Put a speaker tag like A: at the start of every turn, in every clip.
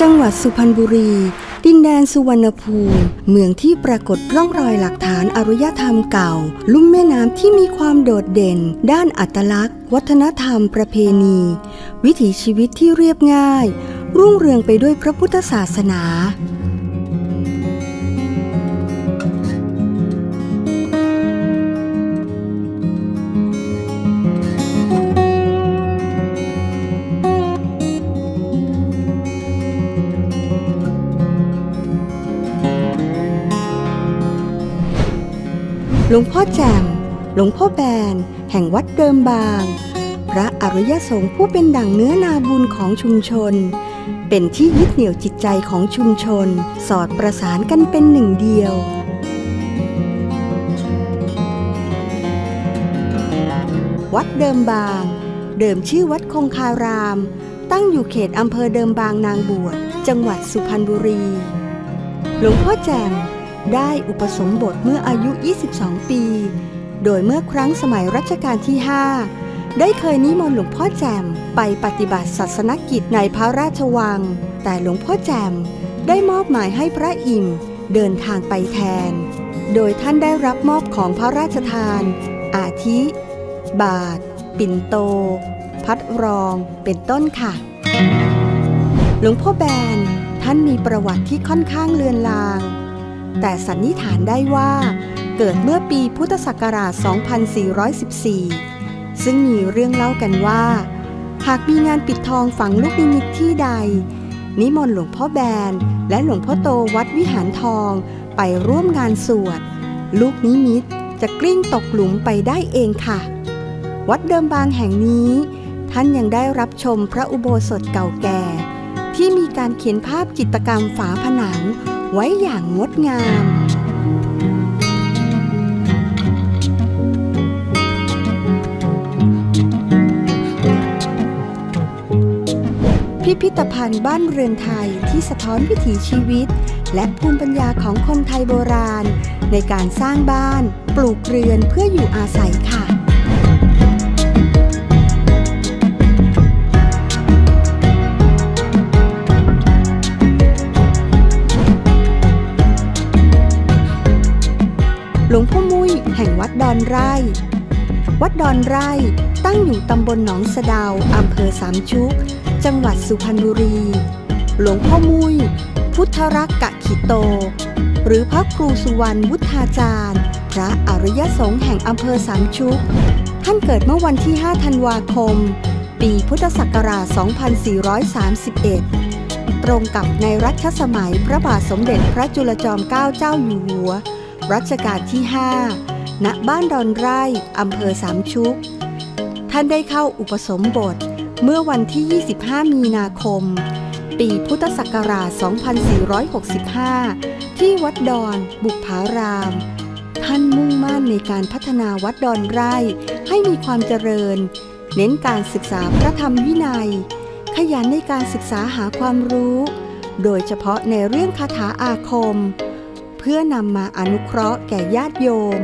A: จังหวัดสุพรรณบุรี ดินแดนสุวรรณภูมิ เมืองที่ปรากฏร่องรอยหลักฐานอารยธรรมเก่า ลุ่มแม่น้ำที่มีความโดดเด่น ด้านอัตลักษณ์ วัฒนธรรมประเพณี วิถีชีวิตที่เรียบง่าย รุ่งเรืองไปด้วยพระพุทธศาสนา ลวงพ่อแจ่ม หลวงพ่อแบน แห่งวัดเดิมบาง พระอริยสงฆ์ผู้เป็นดั่งเนื้อนาบุญของชุมชน เป็นที่ยึดเหนี่ยวจิตใจของชุมชน สอดประสานกันเป็นหนึ่งเดียววัดเดิมบาง เดิมชื่อวัดคงคาราม ตั้งอยู่เขตอำเภอเดิมบางนางบวช จังหวัดสุพรรณบุรี หลวงพ่อแจ่ม ได้อุปสมบทเมื่ออายุ 22 ปี โดยเมื่อครั้งสมัยรัชกาลที่ 5 ได้เคยนิมนต์หลวงพ่อแจมไปปฏิบัติศาสนกิจในพระราชวัง แต่หลวงพ่อแจมได้มอบหมายให้พระอิมเดินทางไปแทน โดยท่านได้รับมอบของพระราชทาน อาทิ บาท ปิ่นโต พัดรอง เป็นต้นค่ะ หลวงพ่อแบนท่านมีประวัติที่ค่อนข้างเลือนลาง แต่สันนิษฐานได้ว่า เกิดเมื่อปีพุทธศักราช 2414 ซึ่งมีเรื่องเล่ากันว่า หากมีงานปิดทองฝังลูกนิมิตที่ใด นิมนต์หลวงพ่อแบน และหลวงพ่อโตวัดวิหารทองไปร่วมงานสวด ลูกนิมิตจะกลิ้งตกหลุมไปได้เองค่ะ วัดเดิมบางแห่งนี้ ท่านยังได้รับชมพระอุโบสถเก่าแก่ ที่มีการเขียนภาพจิตรกรรมฝาผนัง ไว้อย่างงดงาม พิพิธภัณฑ์บ้านเรือนไทยที่สะท้อนวิถีชีวิต และภูมิปัญญาของคนไทยโบราณ ในการสร้างบ้าน ปลูกเรือนเพื่ออยู่อาศัยค่ะ ดอนไร่ วัดดอนไร่ตั้งอยู่ตำบลหนองสะดาวอำเภอสามชุก จังหวัดสุพรรณบุรี หลวงพ่อมุย พุทธรักกะขิโต หรือพระครูสุวรรณวุฒาจารย์ พระอริยสงฆ์แห่งอำเภอสามชุก ท่านเกิดเมื่อวันที่ 5 ธันวาคม ปีพุทธศักราช 2431ตรงกับในรัชสมัยพระบาทสมเด็จพระจุลจอมเกล้าเจ้าอยู่หัว รัชกาลที่ 5 ณบ้านดอนไร่อำเภอสามชุก ท่านได้เข้าอุปสมบทเมื่อวันที่ 25 มีนาคม ปีพุทธศักราช 2465 ที่วัดดอน บุพาราม ท่านมุ่งมั่นในการพัฒนาวัดดอนไร่ให้มีความเจริญ เน้นการศึกษาพระธรรมวินัย ขยันในการศึกษาหาความรู้ โดยเฉพาะในเรื่องคาถาอาคม เพื่อนำมาอนุเคราะห์แก่ญาติโยม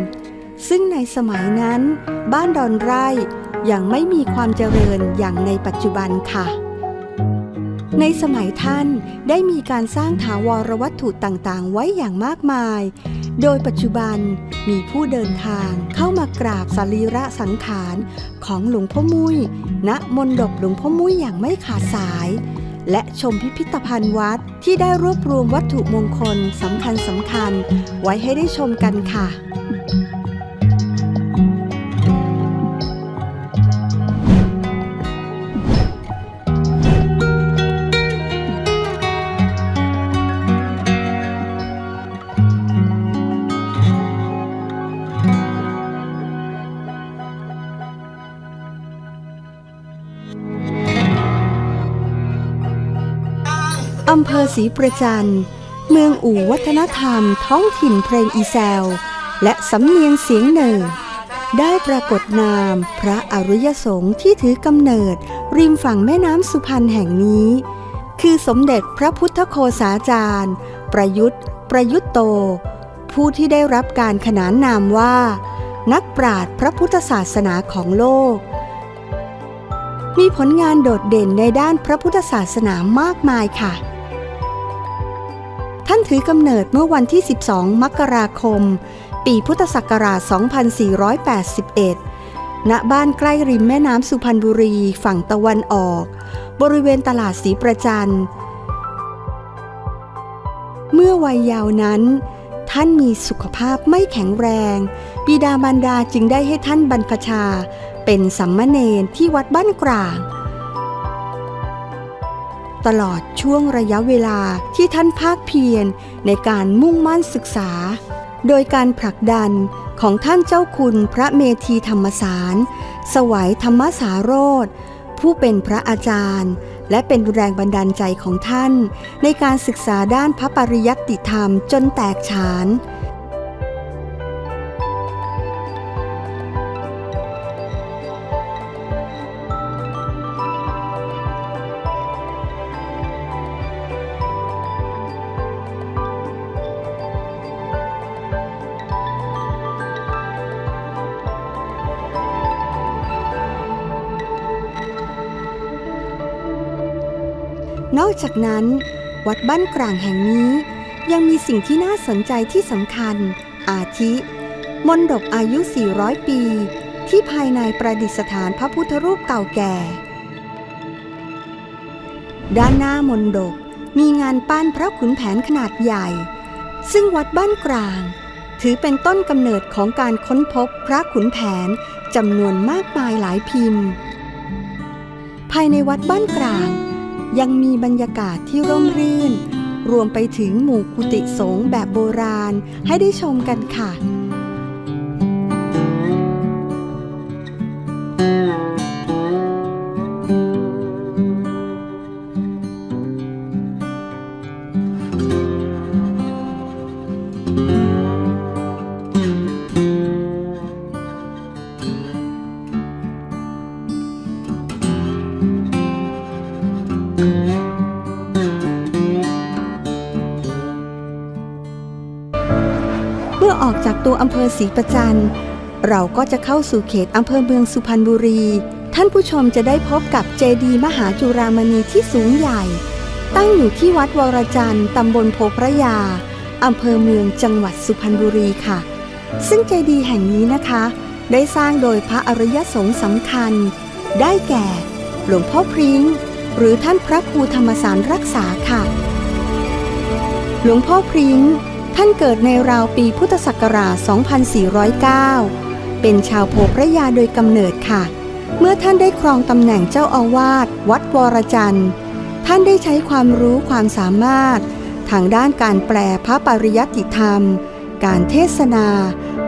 A: ซึ่งในสมัยนั้น บ้านดอนไร่ยังไม่มีความเจริญอย่างในปัจจุบันค่ะ ในสมัยท่านได้มีการสร้างถาวรวัตถุต่างๆ ไว้อย่างมากมาย โดยปัจจุบันมีผู้เดินทางเข้ามากราบสรีระสังขารของหลวงพ่อมุ้ยณมณฑปหลวงพ่อมุ้ยอย่างไม่ขาดสาย และชมพิพิธภัณฑ์วัดที่ได้รวบรวมวัตถุมงคลสำคัญสำคัญๆไว้ให้ได้ชมกันค่ะ อำเภอศรีประจัน เมืองอู่วัฒนธรรมท้องถิ่นเพลงอีแซว และสำเนียงเสียงเหน่อได้ปรากฏนามพระอริยสงฆ์ที่ถือกำเนิด ริมฝั่งแม่น้ำสุพรรณแห่งนี้ คือสมเด็จพระพุทธโคสาจารย์ ประยุทธ์ ประยุทธ์โต ผู้ที่ได้รับการขนานนามว่า นักปราชญ์พระพุทธศาสนาของโลก มีผลงานโดดเด่นในด้านพระพุทธศาสนามากมายค่ะ ท่านถือกำเนิดเมื่อวันที่ 12 มกราคม ปีพุทธศักราช 2481 ณ บ้านใกล้ริมแม่น้ำสุพรรณบุรีฝั่งตะวันออก บริเวณตลาดศรีประจัน เมื่อวัยเยาว์นั้น ท่านมีสุขภาพไม่แข็งแรง บิดามารดาจึงได้ให้ท่านบรรพชา เป็นสัมมเนรที่วัดบ้านกลาง ตลอดช่วงระยะเวลาที่ท่านภาคเพียรในการมุ่งมั่นศึกษา โดยการผลักดันของท่านเจ้าคุณพระเมธีธรรมสาร สวัยธรรมสาโรธผู้เป็นพระอาจารย์ และเป็นแรงบันดาลใจของท่าน ในการศึกษาด้านพระปริยัติธรรมจนแตกฉาน นอกจากนั้น วัดบ้านกลางแห่งนี้ยังมีสิ่งที่น่าสนใจที่สำคัญ อาทิ มนดบอายุ 400 ปี ที่ภายในประดิษฐานพระพุทธรูปเก่าแก่ ด้านหน้ามนดบมีงานปั้นพระขุนแผนขนาดใหญ่ ซึ่งวัดบ้านกลาง ถือเป็นต้นกำเนิดของการค้นพบพระขุนแผนจำนวนมากมายหลายพิมพ์ ภายในวัดบ้านกลาง ยังมีบรรยากาศที่ร่มรื่น รวมไปถึงหมู่กุฏิสงฆ์แบบโบราณให้ได้ชมกันค่ะ ศรีประจันเราก็จะเข้าสู่เขตอำเภอเมืองสุพรรณบุรี ท่านผู้ชมจะได้พบกับเจดีย์มหาจุรามณีที่สูงใหญ่ ตั้งอยู่ที่วัดวรจันทร์ตำบลโพพระยาอำเภอเมืองจังหวัดสุพรรณบุรีค่ะ ซึ่งเจดีย์แห่งนี้นะคะ ได้สร้างโดยพระอริยสงฆ์สำคัญ ได้แก่ หลวงพ่อพริ้ง หรือท่านพระครูธรรมสารรักษาค่ะ หลวงพ่อพริ้ง ท่านเกิดในราวปีพุทธศักราช 2409 เป็นชาวโพพระยาโดยกำเนิดค่ะ เมื่อท่านได้ครองตำแหน่งเจ้าอาวาสวัดวรจันทร์ ท่านได้ใช้ความรู้ความสามารถ ทางด้านการแปลพระปริยัติธรรม การเทศนา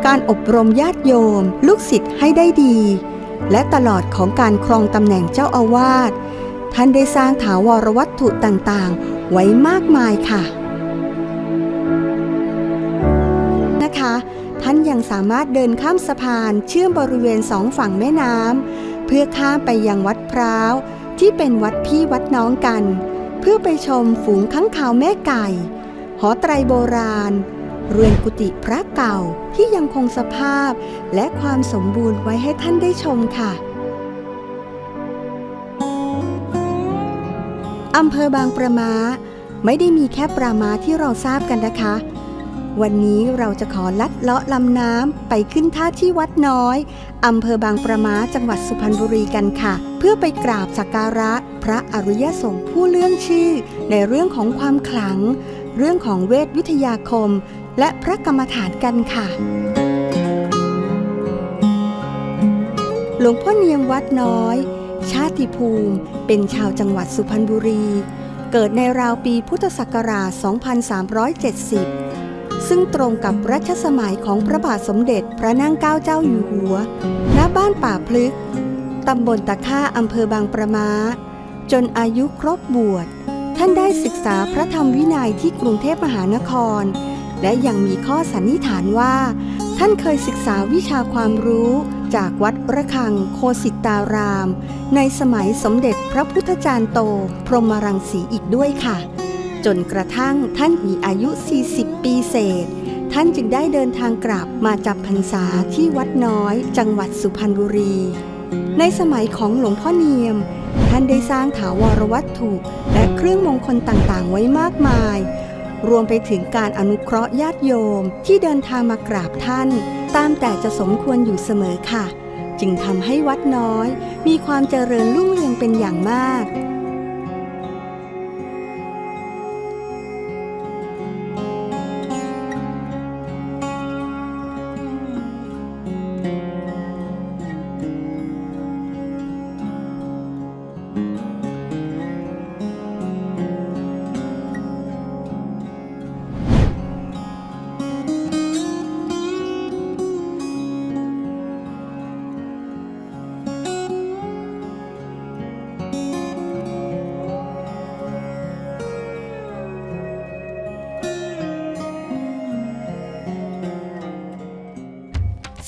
A: การอบรมญาติโยม ลูกศิษย์ให้ได้ดี และตลอดของการครองตำแหน่งเจ้าอาวาส ท่านได้สร้างถาวรวัตถุต่างๆ ไว้มากมายค่ะนะคะ สามารถเดินข้ามสะพานเชื่อมบริเวณสองฝั่งแม่น้ำเพื่อข้ามไปยังวัดพร้าวที่เป็นวัดพี่วัดน้องกัน เพื่อไปชมฝูงข้างคาวแม่ไก่ หอไตรโบราณ เรือนกุฏิพระเก่าที่ยังคงสภาพและความสมบูรณ์ไว้ให้ท่านได้ชมค่ะอำเภอบางประมาไม่ได้มีแค่ปรามาที่เราทราบกันนะคะ วันนี้เราจะขอลัดเลาะลำน้ำไปขึ้นท่าที่วัดน้อยอำเภอบางประมาจังหวัดสุพรรณบุรีกันค่ะ เพื่อไปกราบสักการะพระอริยสงฆ์ผู้เลื่องชื่อ ในเรื่องของความขลัง เรื่องของเวทวิทยาคม และพระกรรมฐานกันค่ะหลวงพ่อเนียมวัดน้อย ชาติภูมิ เป็นชาวจังหวัดสุพรรณบุรี เกิดในราวปีพุทธศักราช 2370 ซึ่งตรงกับรัชสมัยของพระบาทสมเด็จพระนั่งเกล้าเจ้าอยู่หัว ณ บ้านป่าพลึก ตำบลตะค่าอำเภอบางประมา จนอายุครบบวช ท่านได้ศึกษาพระธรรมวินัยที่กรุงเทพมหานคร และยังมีข้อสันนิษฐานว่า ท่านเคยศึกษาวิชาความรู้จากวัดระฆังโคสิตาราม ในสมัยสมเด็จพระพุทธจารย์โต พรหมรังสีอีกด้วยค่ะ จนกระทั่งท่านมีอายุ 40 ปีเศษ ท่านจึงได้เดินทางกลับมาจับพรรษาที่วัดน้อย จังหวัดสุพรรณบุรี ในสมัยของหลวงพ่อเนียม ท่านได้สร้างถาวรวัตถุและเครื่องมงคลต่างๆ ไว้มากมาย รวมไปถึงการอนุเคราะห์ญาติโยมที่เดินทางมากราบท่าน ตามแต่จะสมควรอยู่เสมอค่ะ จึงทำให้วัดน้อย มีความเจริญรุ่งเรืองเป็นอย่างมาก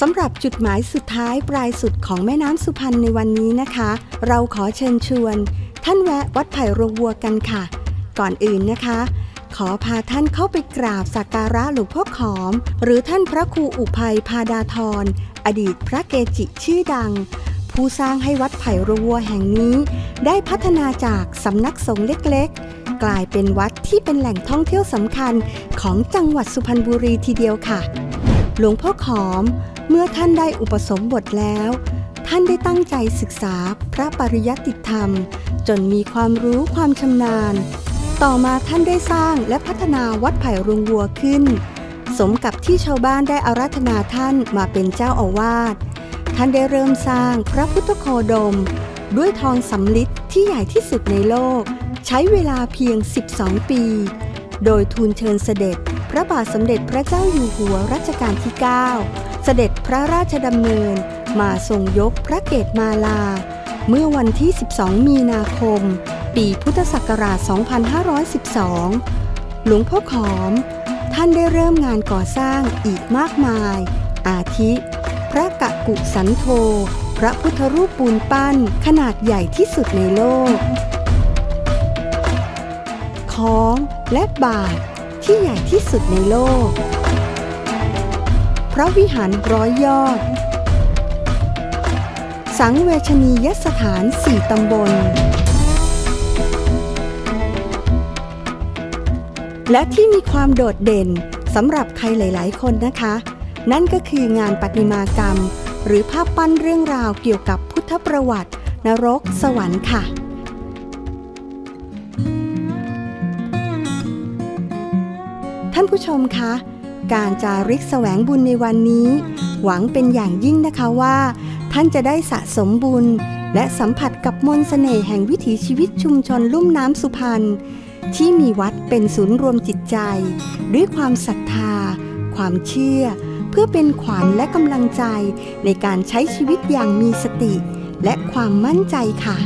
A: ำหรับจุดหมายสุดท้ายปลายสุดของแม่น้ำสุพรรณในวันนี้นะคะ เราขอเชิญชวน ท่านแวะวัดไผ่โรงวัวกันค่ะ ก่อนอื่นนะคะ ขอพาท่านเข้าไปกราบสักการะหลวงพ่อขอม หรือท่านพระครูอุภัยพาดาธรอดีตพระเกจิชื่อดัง ผู้สร้างให้วัดไผ่โรงวัวแห่งนี้ ได้พัฒนาจากสำนักสงฆ์เล็กๆ กลายเป็นวัดที่เป็นแหล่งท่องเที่ยวสำคัญของจังหวัดสุพรรณบุรีทีเดียวค่ะ หลวงพ่อขอม เมื่อท่านได้อุปสมบทแล้ว ท่านได้ตั้งใจศึกษาพระปริยัติธรรม จนมีความรู้ความชำนาญ ต่อมาท่านได้สร้างและพัฒนาวัดไผ่รวงวัวขึ้น สมกับที่ชาวบ้านได้อาราธนาท่านมาเป็นเจ้าอาวาสท่านได้เริ่มสร้างพระพุทธโคดม ด้วยทองสำลิดที่ใหญ่ที่สุดในโลก ใช้เวลาเพียง 12 ปี โดยทูลเชิญเสด็จ พระบาทสมเด็จพระเจ้าอยู่หัวรัชกาลที่ 9 เสด็จพระราชดำเนินมาทรงยกพระเกตมาลา เมื่อวันที่ 12 มีนาคม ปีพุทธศักราช 2512 หลวงพ่อขอม ท่านได้เริ่มงานก่อสร้างอีกมากมาย อาทิ พระกะกุสันโธ พระพุทธรูปปูนปั้นขนาดใหญ่ที่สุดในโลกของและบาทที่ใหญ่ที่สุดในโลก พระวิหารร้อยยอด สังเวชนียสถานสี่ตำบล และที่มีความโดดเด่นสำหรับใครหลาย ๆ คนนะคะ นั่นก็คืองานประติมากรรม หรือภาพปั้นเรื่องราวเกี่ยวกับพุทธประวัติ นรกสวรรค์ค่ะท่านผู้ชมคะ การจาริกแสวงบุญในวันนี้ หวังเป็นอย่างยิ่งนะคะว่า ท่านจะได้สะสมบุญ และสัมผัสกับมนต์เสน่ห์แห่งวิถีชีวิตชุมชนลุ่มน้ำสุพรรณที่มีวัดเป็นศูนย์รวมจิตใจ ด้วยความศรัทธา ความเชื่อ เพื่อเป็นขวัญและกำลังใจในการใช้ชีวิตอย่างมีสติ และความมั่นใจค่ะ